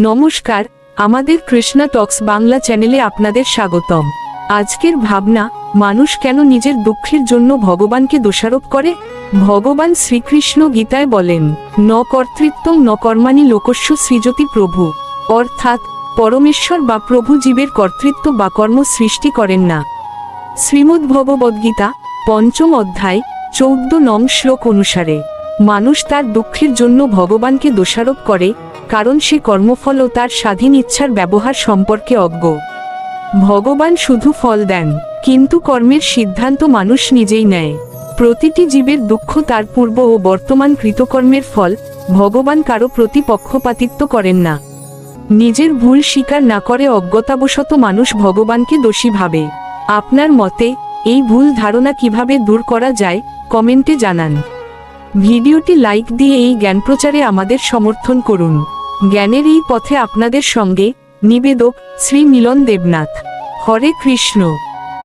নমস্কার, আমাদের কৃষ্ণা টক্স বাংলা চ্যানেলে আপনাদের স্বাগতম। আজকের ভাবনা, মানুষ কেন নিজের দুঃখের জন্য ভগবানকে দোষারোপ করে? ভগবান শ্রীকৃষ্ণ গীতায় বলেন, ন কর্তৃত্ব, ন কর্মাণি লোকস্য সৃজতি প্রভু। অর্থাৎ, পরমেশ্বর বা প্রভু জীবের কর্তৃত্ব বা কর্ম সৃষ্টি করেন না। শ্রীমদ্ ভগবদ্গীতা পঞ্চম অধ্যায়, চৌদ্দ নং শ্লোক অনুসারে। মানুষ তার দুঃখের জন্য ভগবানকে দোষারোপ করে, কারণ সে কর্মফল ও তার স্বাধীন ইচ্ছার ব্যবহার সম্পর্কে অজ্ঞ। ভগবান শুধু ফল দেন, কিন্তু কর্মের সিদ্ধান্ত মানুষ নিজেই নেয়। প্রতিটি জীবের দুঃখ তার পূর্ব ও বর্তমান কৃতকর্মের ফল, ভগবান কারও প্রতি পক্ষপাতিত্ব করেন না। নিজের ভুল স্বীকার না করে অজ্ঞতাবশত মানুষ ভগবানকে দোষী ভাবে। আপনার মতে, এই ভুল ধারণা কীভাবে দূর করা যায়? কমেন্টে জানান। ভিডিওটি লাইক দিয়ে এই জ্ঞান প্রচারে আমাদের সমর্থন করুন। জ্ঞানের এই পথে আপনাদের সঙ্গে নিবেদক শ্রী মিলন দেবনাথ। হরে কৃষ্ণ।